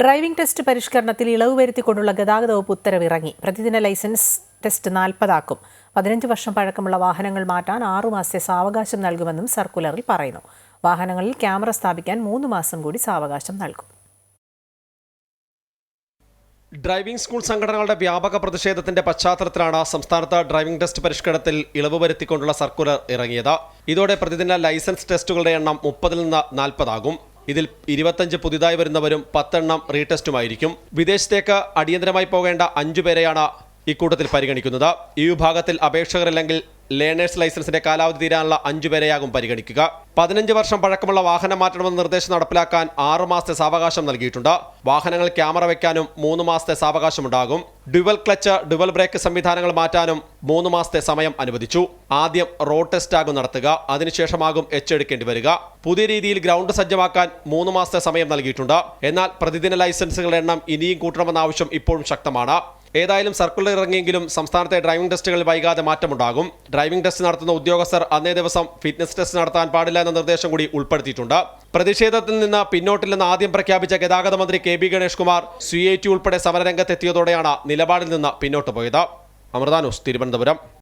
Driving test പരിഷ്കരണത്തിൽ ഇളവ് വരുത്തിക്കൊണ്ടുള്ള ഗതാഗത വകുപ്പ് ഉത്തരവിറങ്ങി. പ്രതിദിന ലൈസൻസ് ടെസ്റ്റ് നാൽപ്പതാക്കും. പതിനഞ്ച് വർഷം പഴക്കമുള്ള വാഹനങ്ങൾ മാറ്റാൻ ആറു മാസത്തെ സാവകാശം നൽകുമെന്നും സർക്കുലറിൽ പറയുന്നു. വാഹനങ്ങളിൽ ക്യാമറ സ്ഥാപിക്കാൻ മൂന്ന് മാസം കൂടി സാവകാശം നൽകും. ഡ്രൈവിംഗ് സ്കൂൾ സംഘടനകളുടെ വ്യാപക പ്രതിഷേധത്തിന്റെ പശ്ചാത്തലത്തിലാണ് സംസ്ഥാനത്ത് ഡ്രൈവിംഗ് ടെസ്റ്റ് പരിഷ്കരണത്തിൽ ഇളവ് വരുത്തിക്കൊണ്ടുള്ള സർക്കുലർ ഇറങ്ങിയത്. ഇതോടെ പ്രതിദിന ലൈസൻസ് ടെസ്റ്റുകളുടെ എണ്ണം മുപ്പതിൽ നിന്ന് നാൽപ്പതാകും. ഇതിൽ ഇരുപത്തഞ്ച് പുതിയതായി വരുന്നവരും പത്തെണ്ണം റീടെസ്റ്റുമായിരിക്കും. വിദേശത്തേക്ക് അടിയന്തരമായി പോകേണ്ട അഞ്ചു പേരെയാണ് ഇക്കൂട്ടത്തിൽ പരിഗണിക്കുന്നത്. ഈ വിഭാഗത്തിൽ അപേക്ഷകരില്ലെങ്കിൽ ലേണേഴ്സ് ലൈസൻസിന്റെ കാലാവധി തീരാനുള്ള അഞ്ചു പേരെയാകും പരിഗണിക്കുക. പതിനഞ്ച് വർഷം പഴക്കമുള്ള വാഹനം മാറ്റണമെന്ന നിർദ്ദേശം നടപ്പിലാക്കാൻ ആറു മാസത്തെ സാവകാശം നൽകിയിട്ടുണ്ട്. വാഹനങ്ങൾ ക്യാമറ വയ്ക്കാനും മൂന്ന് മാസത്തെ സാവകാശമുണ്ടാകും. ഡ്യുവൽ ക്ലച്ച് ഡ്യുവൽ ബ്രേക്ക് സംവിധാനങ്ങൾ മാറ്റാനും മൂന്ന് മാസത്തെ സമയം അനുവദിച്ചു. ആദ്യം റോഡ് ടെസ്റ്റ് ആകും നടത്തുക അതിനുശേഷമാകും എച്ച് എടുക്കേണ്ടി വരിക. പുതിയ രീതിയിൽ ഗ്രൗണ്ട് സജ്ജമാക്കാൻ മൂന്ന് മാസത്തെ സമയം നൽകിയിട്ടുണ്ട്. എന്നാൽ പ്രതിദിന ലൈസൻസുകളുടെ എണ്ണം ഇനിയും കൂട്ടണമെന്ന ആവശ്യം ഇപ്പോഴും ശക്തമാണ്. ഏതായാലും സർക്കുലർ ഇറങ്ങിയെങ്കിലും സംസ്ഥാനത്തെ ഡ്രൈവിംഗ് ടെസ്റ്റുകൾ വൈകാതെ മാറ്റമുണ്ടാകും. ഡ്രൈവിംഗ് ടെസ്റ്റ് നടത്തുന്ന ഉദ്യോഗസ്ഥർ അന്നേ ദിവസം ഫിറ്റ്നസ് ടെസ്റ്റ് നടത്താൻ പാടില്ല എന്ന നിർദ്ദേശം കൂടി ഉൾപ്പെടുത്തിയിട്ടുണ്ട്. പ്രതിഷേധത്തിൽ നിന്ന് പിന്നോട്ടില്ലെന്ന് ആദ്യം പ്രഖ്യാപിച്ച ഗതാഗത മന്ത്രി K B Ganesh Kumar C I T ഉൾപ്പെടെ സമരരംഗത്തെത്തിയതോടെയാണ് നിലപാടിൽ നിന്ന് പിന്നോട്ട് പോയത്. അമൃതാനൂസ് തിരുവനന്തപുരം.